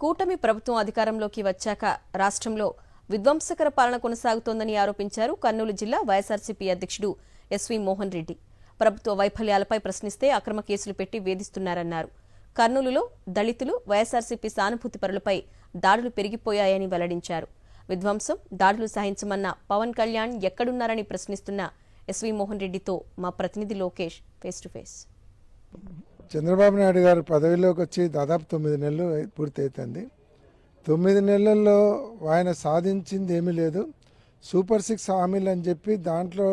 కూటమి ప్రభుత్వం అధికారంలోకి వచ్చాక రాష్ట్రంలో విధ్వంసకర పాలన కొనసాగుతోందని ఆరోపించారు కర్నూలు జిల్లా వైఎస్ఆర్సీపీ అధ్యక్షుడు ఎస్వి మోహన్ రెడ్డి. ప్రభుత్వ వైఫల్యాలపై ప్రశ్నిస్తే అక్రమ కేసులు పెట్టి వేధిస్తున్నారన్నారు. కర్నూలులో దళితులు వైఎస్ఆర్సీపీ సానుభూతిపరులపై దాడులు పెరిగిపోయాయని వెల్లడించారు. విధ్వంసం దాడులు సహించమన్న పవన్ కళ్యాణ్ ఎక్కడున్నారని ప్రశ్నిస్తున్న ఎస్వి మోహన్ రెడ్డితో మా ప్రతినిధి Lokesh face to face. Chandrababu Naidu garu పదవిలోకి వచ్చి దాదాపు తొమ్మిది నెలలు పూర్తి తొమ్మిది నెలల్లో ఆయన సాధించింది ఏమీ లేదు. సూపర్ సిక్స్ హామీలు అని చెప్పి దాంట్లో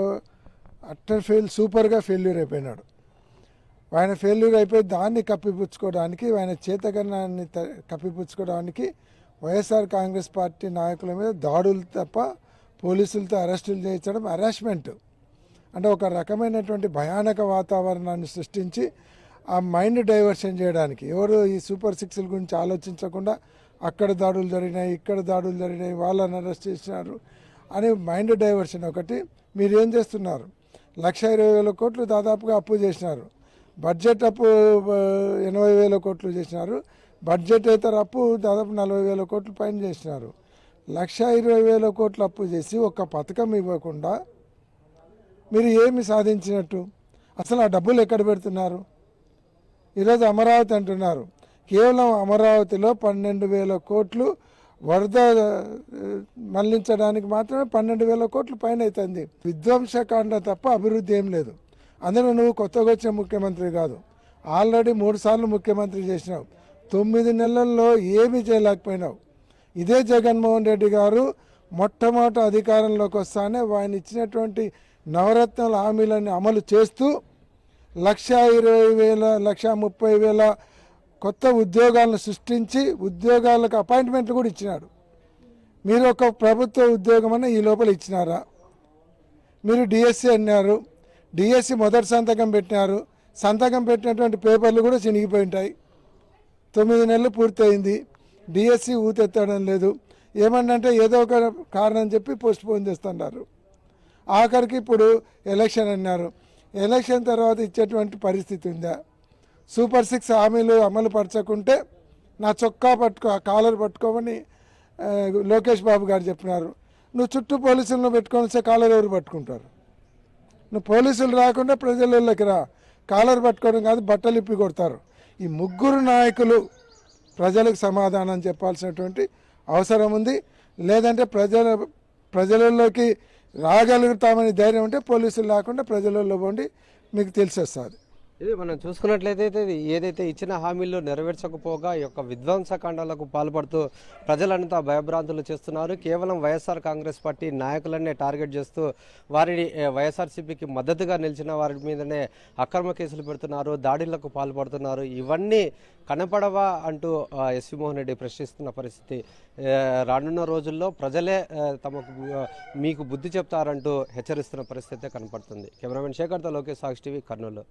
అట్టర్ ఫెయిల్ సూపర్గా ఫెయిల్యూర్ అయిపోయినాడు. ఆయన ఫెయిల్యూర్ అయిపోయి దాన్ని కప్పిపుచ్చుకోవడానికి ఆయన చేతగన్నాన్ని కప్పిపుచ్చుకోవడానికి వైఎస్ఆర్ కాంగ్రెస్ పార్టీ నాయకుల మీద దాడులు తప్ప పోలీసులతో అరెస్టులు చేయించడం హరాస్మెంట్ అంటే ఒక రకమైనటువంటి భయానక వాతావరణాన్ని సృష్టించి ఆ మైండ్ డైవర్షన్ చేయడానికి. ఎవరు ఈ సూపర్ సిక్స్ల గురించి ఆలోచించకుండా అక్కడ దాడులు జరిగినాయి ఇక్కడ దాడులు జరిగినాయి వాళ్ళని అరెస్ట్ చేసినారు అని మైండ్ డైవర్షన్ ఒకటి. మీరు ఏం చేస్తున్నారు? లక్ష ఇరవై వేల కోట్లు దాదాపుగా అప్పు చేసినారు. బడ్జెట్ అప్పు ఎనభై వేల కోట్లు చేసినారు. బడ్జెట్ ఇతర అప్పు దాదాపు నలభై వేల కోట్లు పైన చేసినారు. లక్ష ఇరవై వేల కోట్లు అప్పు చేసి ఒక పథకం ఇవ్వకుండా మీరు ఏమి సాధించినట్టు? అసలు ఆ డబ్బులు ఎక్కడ పెడుతున్నారు? ఈరోజు అమరావతి అంటున్నారు. కేవలం అమరావతిలో పన్నెండు వేల కోట్లు వరద మళ్ళించడానికి మాత్రమే పన్నెండు వేల కోట్లు పైన అవుతుంది. విధ్వంసకాండ తప్ప అభివృద్ధి ఏం లేదు. అందులో నువ్వు కొత్తగా వచ్చిన ముఖ్యమంత్రి కాదు. ఆల్రెడీ మూడు సార్లు ముఖ్యమంత్రి చేసినావు. తొమ్మిది నెలల్లో ఏమీ చేయలేకపోయినావు. ఇదే జగన్మోహన్ రెడ్డి గారు మొట్టమొదటి అధికారంలోకి వస్తానే ఆయన ఇచ్చినటువంటి నవరత్నాల హామీలన్నీ అమలు చేస్తూ లక్ష ఇరవై వేల లక్ష ముప్పై వేల కొత్త ఉద్యోగాలను సృష్టించి ఉద్యోగాలకు అపాయింట్మెంట్లు కూడా ఇచ్చినాడు. మీరు ఒక ప్రభుత్వ ఉద్యోగం అని ఈ లోపల ఇచ్చినారా? మీరు డిఎస్సి అన్నారు. డిఎస్సి మొదటి సంతకం పెట్టినారు. సంతకం పెట్టినటువంటి పేపర్లు కూడా చినిగిపోయి ఉంటాయి తొమ్మిది నెలలు పూర్తయింది. డిఎస్సి ఊతెత్తడం లేదు. ఏమన్నంటే ఏదో ఒక కారణం చెప్పి పోస్ట్ పోన్ చేస్తున్నారు. ఆఖరికి ఇప్పుడు ఎలక్షన్ అన్నారు. ఎలక్షన్ తర్వాత ఇచ్చేటువంటి పరిస్థితి ఉందా? సూపర్ సిక్స్ హామీలు అమలు పరచకుంటే నా చొక్కా పట్టుకో కాలర్ పట్టుకోమని లోకేష్ బాబు గారు చెప్పినారు. నువ్వు చుట్టూ పోలీసులను పెట్టుకొని వస్తే కాలర్ ఎవరు పట్టుకుంటారు? నువ్వు పోలీసులు రాకుండా ప్రజలలోకి రా. కాలర్ పట్టుకోవడం కాదు బట్టలు ఇప్పి కొడతారు. ఈ ముగ్గురు నాయకులు ప్రజలకు సమాధానం చెప్పాల్సినటువంటి అవసరం ఉంది. లేదంటే ప్రజల ప్రజలలోకి రాగలుగుతామని ధైర్యం ఉంటే పోలీసులు లేకుండా ప్రజలలో పోండి మీకు తెలిసేస్తుంది. ఇది మనం చూసుకున్నట్లయితే ఇది ఏదైతే ఇచ్చిన హామీలు నెరవేర్చకపోగా ఈ యొక్క విధ్వంసకాండాలకు పాల్పడుతూ ప్రజలంతా భయభ్రాంతులు చేస్తున్నారు. కేవలం వైఎస్ఆర్ కాంగ్రెస్ పార్టీ నాయకులనే టార్గెట్ చేస్తూ వారిని వైఎస్ఆర్సీపీకి మద్దతుగా నిలిచిన వారి మీదనే అక్రమ కేసులు పెడుతున్నారు దాడులకు పాల్పడుతున్నారు. ఇవన్నీ కనపడవా అంటూ ఎస్వి మోహన్ రెడ్డి ప్రశ్నిస్తున్న పరిస్థితి. రానున్న రోజుల్లో ప్రజలే తమకు మీకు బుద్ధి చెప్తారంటూ హెచ్చరిస్తున్న పరిస్థితి కనపడుతుంది. కెమెరామెన్ శేఖర్తో లోకేష్ సాక్షి టీవీ కర్నూలు.